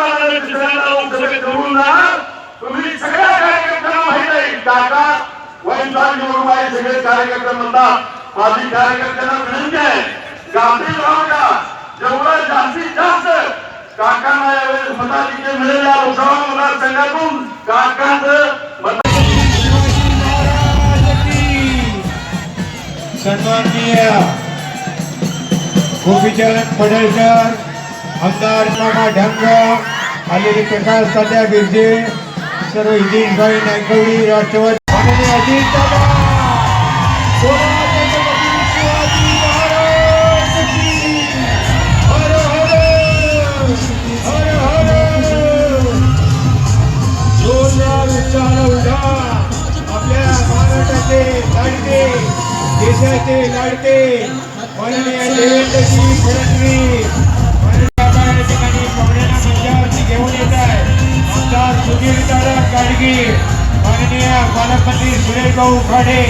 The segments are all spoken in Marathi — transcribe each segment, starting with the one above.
महाराजांनी दुसऱ्यांदा लोकसभेत निवडून जाणार तुम्ही सगळ्या कार्यकर्त्यांना माहीत आहे. काका वैशाल निवडून सगळे कार्यकर्ते म्हणतात माझी कार्यकर्त्यांना विनंती आहे गांभीर राहू का जेवढं जास्तीत जास्त काकांना यावेळेस मताधिक्य मिळेल या लोकसभा मतदारसंघातून काकांचं मत सन्माननीय गोपीचरण पडळकर आमदार मामा ढंग आलेले प्रकाश तात्या बिर्जे सर्व हिंदीभाई नायकवडी राष्ट्रवादी अजित दादा आपल्या महाराष्ट्राचे लाडके देशाचे लाडके माननीय देवेंद्रजी फडणवीस आमदार सुधीर गाडगे माननीय पालकमंत्री सुरेश भाऊ खाडे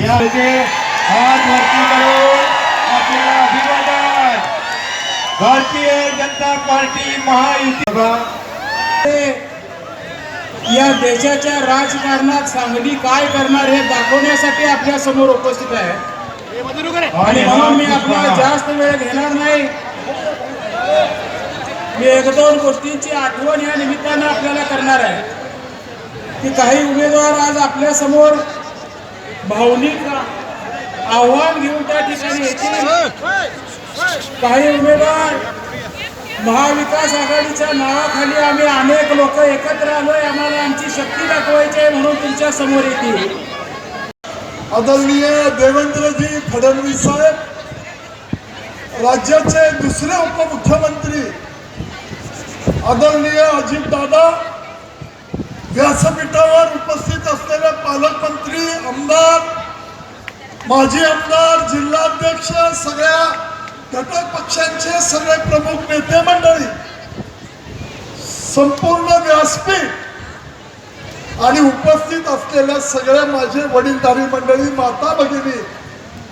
या हात वरती करून आपल्याला अभिवादन भारतीय जनता पार्टी महायुती या देशाच्या राजकारणात सांगली काय करणार हे दाखवण्यासाठी आपल्या समोर उपस्थित आहे. आणि म्हणून मी आपला जास्त वेळ घेणार नाही. मी एक दोन गोष्टींची आठवण या निमित्तानं आपल्याला करणार आहे. की काही उमेदवार आज आपल्यासमोर भावनिक आव्हान घेऊन त्या ठिकाणी येतील. काही उमेदवार महाविकास आघाडीच्या नावाखाली आम्ही अनेक लोक एकत्र आलोय आम्हाला आमची शक्ती दाखवायची आहे म्हणून तुमच्यासमोर येतील. आदरणीय देवेंद्रजी फडणवीस साहेब राज्याचे दुसरे उपमुख्यमंत्री आदरणीय अजितदादा व्यासपीठावर उपस्थित असलेले पालकमंत्री आमदार माजी आमदार जिल्हाध्यक्ष सगळ्या घटक पक्षांचे सगळे प्रमुख नेते मंडळी संपूर्ण व्यासपीठ आणि उपस्थित असलेल्या सगळ्या माझे वडीलधारी मंडळी माता भगिनी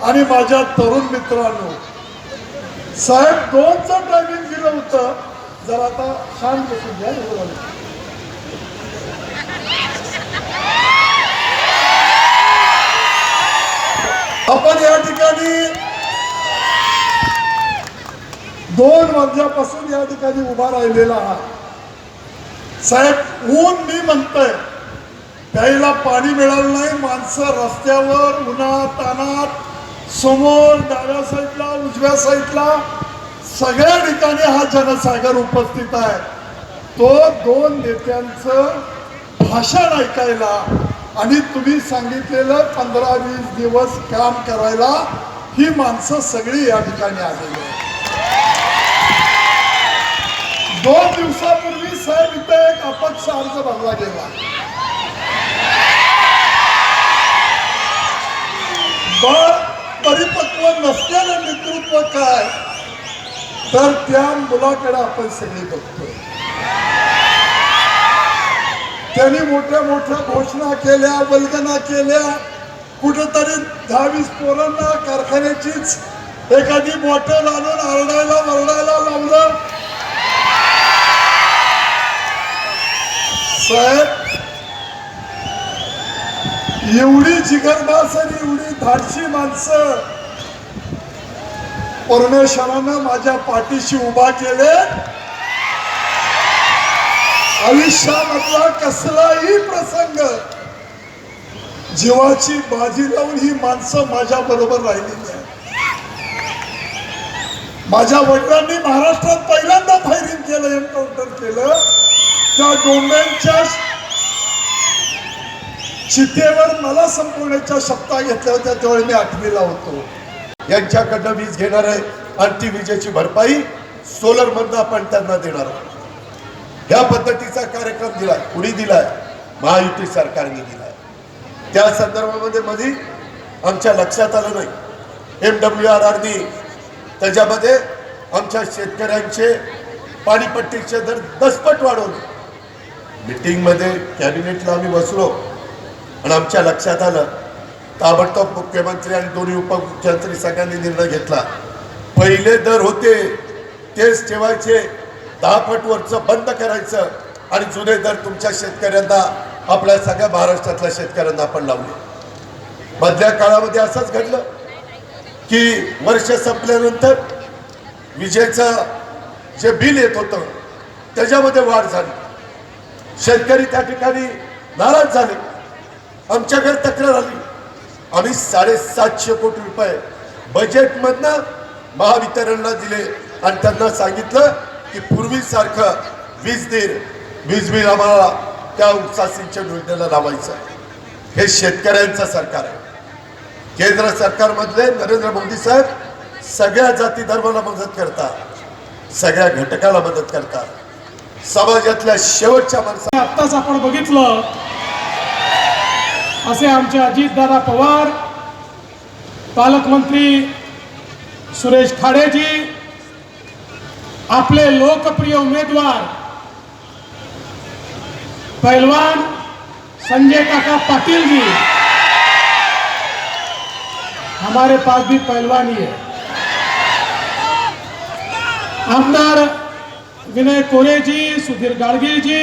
आणि माझ्या तरुण मित्रांनो साहेब दोनचं टायमिंग दिलं होतं. जर आता शांत बसून घ्या बरोबर. आपण या ठिकाणी दोन वर्षापासून या ठिकाणी उभा राहिलेला आहात साहेब ऊन मी म्हणतोय प्यायला पाणी मिळालं नाही माणसं रस्त्यावर उन्हात तानात समोर डाव्या साईडला उजव्या साईडला सगळ्या ठिकाणी हा जनसागर उपस्थित आहे. तो दोन नेत्यांचं भाषण ऐकायला आणि तुम्ही सांगितलेलं पंधरा वीस दिवस काम करायला ही माणसं सगळी या ठिकाणी आलेली आहेत. दोन दिवसापूर्वी साहेब इथे एक अपक्ष अर्ज भरला गेला. बळ परिपक्व नसलेलं नेतृत्व काय? तर त्या मुलाकडे आपण सगळे बघतोय. त्यांनी मोठ्या मोठ्या घोषणा केल्या वल्गना केल्या. कुठेतरी दहावीस पोरांना कारखान्याचीच एखादी बॉटल आणून आरडायला वरडायला लावलं. साहेब एवढी जिगरबास आणि एवढी धाडशी माणसं परमेश्वरानं माझ्या पाठीशी उभा केले. आयुष्यामधला कसलाही प्रसंग जीवाची बाजी लावून ही माणसं माझ्या बरोबर राहिलेली आहे माझ्या वडिलांनी महाराष्ट्रात पहिल्यांदा फायरिंग केलं एन्काउंटर केलं. त्या डोंब्यांच्या चितेवर मला संपवण्याच्या शब्दा घेतल्या होत्या त्यावेळी मी आठवीला होतो. यांच्याकडनं वीज घेणार आहे आणि ती विजेची भरपाई सोलर मधनं आपण त्यांना देणार आहोत. या पद्धतीचा कार्यक्रम दिलाय. कुणी दिलाय? महायुती सरकारने दिलाय. त्या संदर्भामध्ये मध्ये आमच्या लक्षात आलं नाही. एम डब्ल्यू आर आरनी त्याच्यामध्ये आमच्या शेतकऱ्यांचे पाणीपट्टीचे दर दसपट वाढवले मीटिंगमध्ये कॅबिनेटला आम्ही बसलो आणि आमच्या लक्षात आलं ताबडतोब मुख्यमंत्री आणि दोन्ही उपमुख्यमंत्री सगळ्यांनी निर्णय घेतला. पहिले दर होते तेच ठेवायचे दहा फट वरचं बंद करायचं आणि जुने दर तुमच्या शेतकऱ्यांना आपल्या सगळ्या महाराष्ट्रातल्या शेतकऱ्यांना आपण लावले. मधल्या काळामध्ये असंच घडलं की वर्ष संपल्यानंतर विजेचं जे बिल येत होतं त्याच्यामध्ये वाढ झाली. शेतकरी त्या ठिकाणी नाराज झाले. आमच्याकडे तक्रार आली. आम्ही साडेसातशे कोटी रुपये बजेटमधनं महावितरणला दिले. आणि त्यांना सांगितलं की पूर्वीसारखं वीज दीर वीज बिल आम्हाला त्या उपसा सिंचन योजनेला लावायचं. हे शेतकऱ्यांचं सरकार आहे. केंद्र सरकारमधले नरेंद्र मोदी साहेब सगळ्या जाती धर्माला मदत करतात. सगळ्या घटकाला मदत करतात. समाजातल्या शेवटच्या माणसा आत्ताच आपण बघितलं असे आमचे अजितदादा पवार पालकमंत्री सुरेश खाडेजी आपले लोकप्रिय उमेदवार पहलवान संजय काका पाटिल जी हमारे पास भी पहलवान ही है। आमदार विनय कोरे जी सुधीर गाडगे जी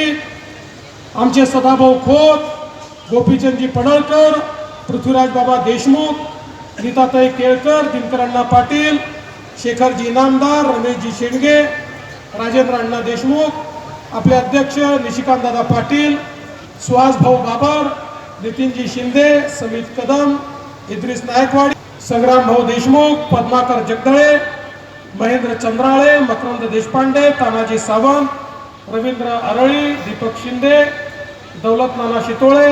आमचे सदाभाऊ खोत गोपीचंदजी पडळकर पृथ्वीराज बाबा देशमुख गीताताई केळकर दिनकरांना पाटील शेखरजी इनामदार रमेशजी शेंडगे राजेंद्र अण्णा देशमुख आपले अध्यक्ष निशिकांतदादा पाटील सुहास भाऊ बाबर नितीनजी शिंदे समित कदम इद्रिस नायकवाडी संग्राम भाऊ देशमुख पद्माकर जगदळे महेंद्र चंद्राळे मकरंद देशपांडे तानाजी सावंत रवींद्र अरळी दीपक शिंदे दौलत नाना शितोळे